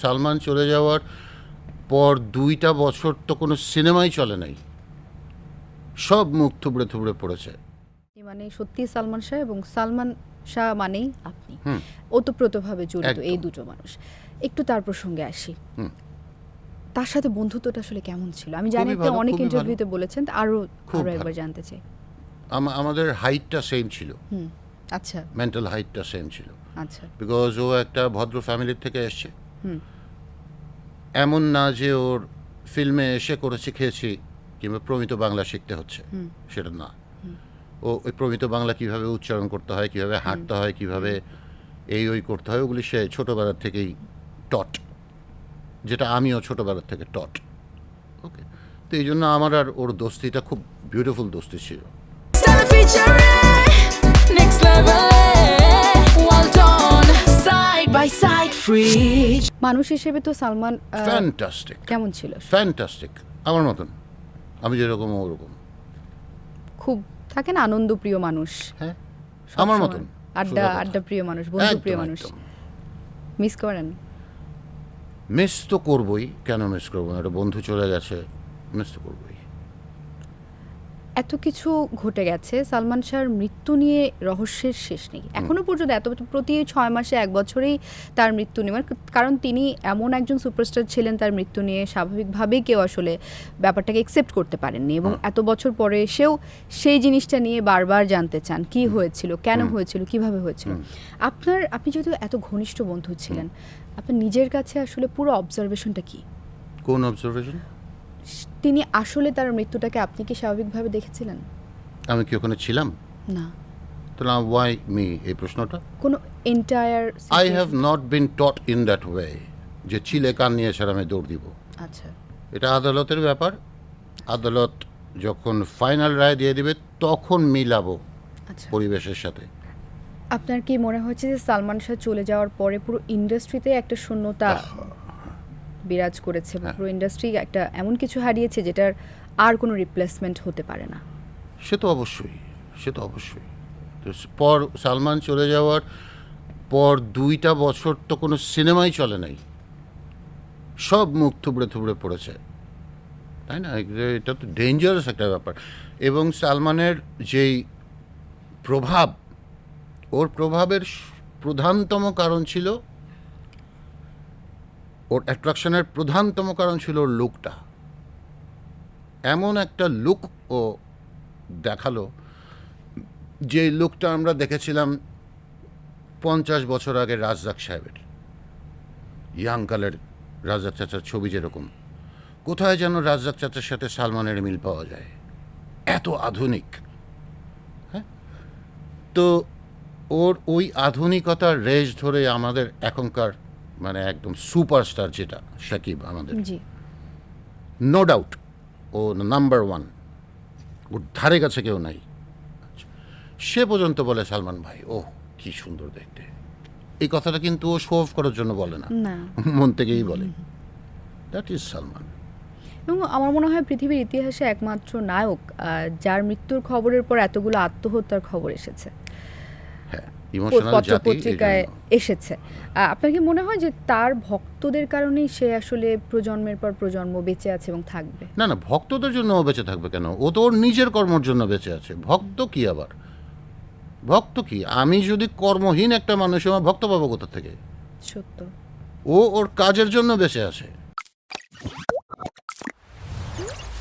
সালমান চলে যাওয়ার পর দুইটা বছর তো কোনো সিনেমাই চলে নাই। সব মুখ থুবড়ে থুবড়ে পড়েছে। মানে সত্যি সালমান শাহ এবং সালমান শাহ মানেই আপনি। ওতপ্রোতভাবে জড়িত এই দুটো মানুষ। একটু তার প্রসঙ্গে আসি। তার সাথে বন্ধুত্বটা আসলে কেমন ছিল? আমি জানি আপনি অনেক ইন্টারভিউতে বলেছেন আরও আরও একবার জানতে চাই। আমা- আমাদের হাইটটা সেম ছিল। হুম আচ্ছা। মেন্টাল হাইটটা সেম ছিল। আচ্ছা। বিকজ ও একটা ভদ্র ফ্যামিলির থেকে এসছে। এমন না যে ওর ফিল্মে এসে করে শিখেছি কিংবা প্রমিত বাংলা শিখতে হচ্ছে। সেটা না। ও ওই প্রমিত বাংলা কীভাবে উচ্চারণ করতে হয় কীভাবে হাঁটতে হয় কীভাবে এই ওই করতে হয় ওগুলি সে ছোটোবেলার থেকেই টট যেটা আমিও ছোটোবেলার থেকে টট ওকে তো এই জন্য আমার আর ওর দোস্তিটা খুব বিউটিফুল দোস্তি ছিল। মানুষ হিসেবে তো সালমান ফ্যান্টাস্টিক কেমন ছিল? ফ্যান্টাস্টিক আমার মতন। আমি যেরকম ও ওরকম। খুব থাকেন আনন্দপ্রিয় মানুষ? হ্যাঁ। আমার মতন। আড্ডা আড্ডা প্রিয় মানুষ বন্ধু প্রিয় মানুষ। মিস করেন? মিস তো করবই। কেন মিস করব না? একটা বন্ধু চলে গেছে মিস তো করবই। এত কিছু ঘটে গেছে। সালমান শাহর মৃত্যু নিয়ে রহস্যের শেষ নেই। এখনও পর্যন্ত এত প্রতি ছয় মাসে এক বছরেই তার মৃত্যু নেওয়ার কারণ তিনি এমন একজন সুপারস্টার ছিলেন তার মৃত্যু নিয়ে স্বাভাবিকভাবেই কেউ আসলে ব্যাপারটাকে একসেপ্ট করতে পারেননি এবং এত বছর পরে এসেও সেই জিনিসটা নিয়ে বারবার জানতে চান কি হয়েছিল কেন হয়েছিল কীভাবে হয়েছিল। আপনার আপনি যেহেতু এত ঘনিষ্ঠ বন্ধু ছিলেন আপনার নিজের কাছে আসলে পুরো অবজারভেশনটা কি? কোন অবজারভেশন তিনি আসলে তার মৃত্যুটাকে আপনি কি স্বাভাবিকভাবে দেখেছিলেন? আমি কি ওখানে ছিলাম? না। তাহলে ওয়াই মি এই প্রশ্নটা? কোনো entire I have not been taught in that way যে ছিলে কান নিয়ে স্যার আমি দৌড় দিব। আচ্ছা। এটা আদালতের ব্যাপার। আদালত যখন ফাইনাল রায় দিয়ে দিবে তখন মিলাবো আচ্ছা। পরিবেশের সাথে। আপনার কি মনে হচ্ছে যে সালমান শাহ চলে যাওয়ার পরে পুরো ইন্ডাস্ট্রিতে একটা শূন্যতা বিরাজ করেছে বা পুরো ইন্ডাস্ট্রি একটা এমন কিছু হারিয়েছে যেটার আর কোনো রিপ্লেসমেন্ট হতে পারে না। সে তো অবশ্যই সে তো অবশ্যই। তো পর সালমান চলে যাওয়ার পর দুইটা বছর তো কোনো সিনেমাই চলে নাই। সব মুখ থুবড়ে থুবড়ে পড়েছে। তাই না? এটা তো ডেঞ্জারাস একটা ব্যাপার। এবং সালমানের যেই প্রভাব ওর প্রভাবের প্রধানতম কারণ ছিল ওর অ্যাট্রাকশনের প্রধানতম কারণ ছিল ওর লুকটা এমন একটা লুক ও দেখাল, যে লুকটা আমরা দেখেছিলাম পঞ্চাশ বছর আগে রাজ্জাক সাহেবের। ইয়াং কালের রাজ্জাক চাচার ছবি যেরকম। কোথায় যেন রাজ্জাক চাচার সাথে সালমানের মিল পাওয়া যায়। এত আধুনিক। হ্যাঁ? তো ওর ওই আধুনিকতার রেশ ধরে আমাদের এখনকার মানে একদম সুপারস্টার যেটা সাকিব আমাদের। জি। নো ডাউট ও নাম্বার ওয়ান ওর ধারে কাছে কেউ নাই। আচ্ছা। সে পর্যন্ত বলে সালমান ভাই ও কি সুন্দর দেখতে। এই কথাটা কিন্তু ও শো অফ করার জন্য বলে না। না। মন থেকেই বলে। That is Salman. এবং আমার মনে হয় পৃথিবীর ইতিহাসে একমাত্র নায়ক যার মৃত্যুর খবরের পর এতগুলো আত্মহত্যার খবর এসেছে। হ্যাঁ। ইমোশনাল পত্র জাতি এই পত্রিকায় জন্য। এসেছে আপনার কি মনে হয় যে তার ভক্তদের কারণেই সে আসলে প্রজন্মের পর প্রজন্ম বেঁচে আছে এবং থাকবে? না না ভক্তদের জন্য ও বেঁচে থাকবে কেন? ও তো ওর নিজের কর্মর জন্য বেঁচে আছে। ভক্ত কি আবার? ভক্ত কি? আমি যদি কর্মহীন একটা মানুষ আমার ভক্ত পাবো কোথা থেকে? সত্য। ও ওর কাজের জন্য বেঁচে আছে।